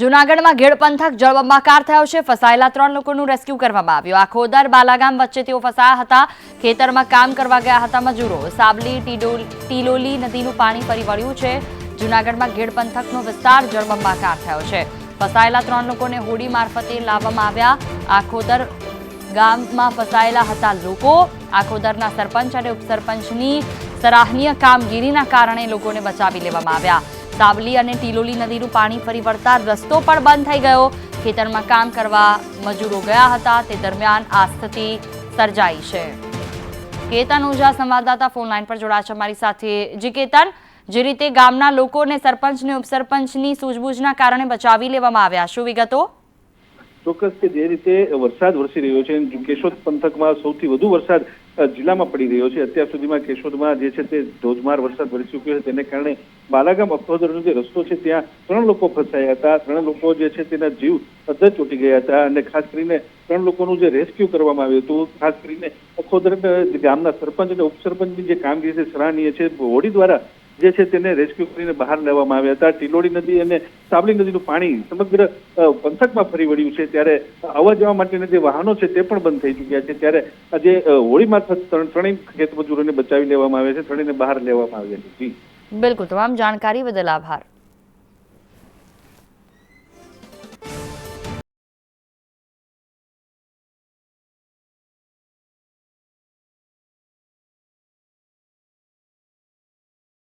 જૂનાગઢમાં ઘેડ પંથક જળબંબાકાર થયો છે. ફસાયેલા ત્રણ લોકોનું રેસ્ક્યુ કરવામાં આવ્યું. આખોદર બાલાગામ વચ્ચે તેઓ ફસાયા હતા. ખેતરમાં કામ કરવા ગયા હતા મજૂરો. સાબલી ટીલોલી નદીનું પાણી ફરી વળ્યું છે. જૂનાગઢમાં ઘેડ પંથકનો વિસ્તાર જળબંબાકાર થયો છે. ફસાયેલા ત્રણ લોકોને હોડી મારફતે લાવવામાં આવ્યા. આખોદર ગામમાં ફસાયેલા હતા લોકો. આખોદરના સરપંચ અને ઉપસરપંચની સરાહનીય કામગીરીના કારણે લોકોને બચાવી લેવામાં આવ્યા. સાવલી અને ટીલોલી નદીનું પાણી ફરી વળતા રસ્તો પણ બંધ થઈ ગયો. ખેતરમાં કામ કરવા મજૂરો ગયા હતા. તે દરમિયાન આ સ્થિતિ સર્જાઈ છે. કેતન ઓઝા સંવાદદાતા ફોન લાઈન પર જોડાયા છે અમારી સાથે. જી કેતન, જે રીતે ગામના લોકોને સરપંચ ને ઉપસરપંચની સૂઝબૂઝના કારણે બચાવી લેવામાં આવ્યા, શું વિગતો? ચોક્કસ કે જે રીતે વરસાદ વરસી રહ્યો છે કેશોદ પંથકમાં સૌથી વધુ વરસાદ જિલ્લામાં પડી રહ્યો છે. અત્યાર સુધીમાં કેશોદમાં જે છે તે ધોધમાર વરસાદ વરસી ચૂક્યો છે. તેને કારણે બાલાગામ અફવાદરનો જે રસ્તો છે. ત્યાં ત્રણ લોકો ફસાયા હતા. ત્રણ લોકો જે છે તેના જીવ અદ્ધર ચોંટી ગયા હતા અને ખાસ કરીને ત્રણ લોકોનું જે રેસ્ક્યુ કરવામાં આવ્યું હતું, ખાસ કરીને અખોદર ગામના સરપંચ અને ઉપસરપંચની જે કામગીરી છે, સરાહનીય છે. હોડી દ્વારા જે છે તેને રેસ્ક્યુ કરીને બહાર લેવામાં આવ્યા હતા. ટીલોડી નદી અને સાબલી નદીનું પાણી સમગ્ર પંથકમાં ફરી વળ્યું છે. ત્યારે આવવા જવા માટેના જે વાહનો છે તે પણ બંધ થઈ ચૂક્યા છે. ત્યારે આજે હોળી મારફત ત્રણ- ત્રણેય ખેત મજૂરોને બચાવી લેવામાં આવ્યા છે, ત્રણેયને બહાર લેવામાં આવ્યા છે. બિલકુલ, તમામ જાણકારી બદલ આભાર.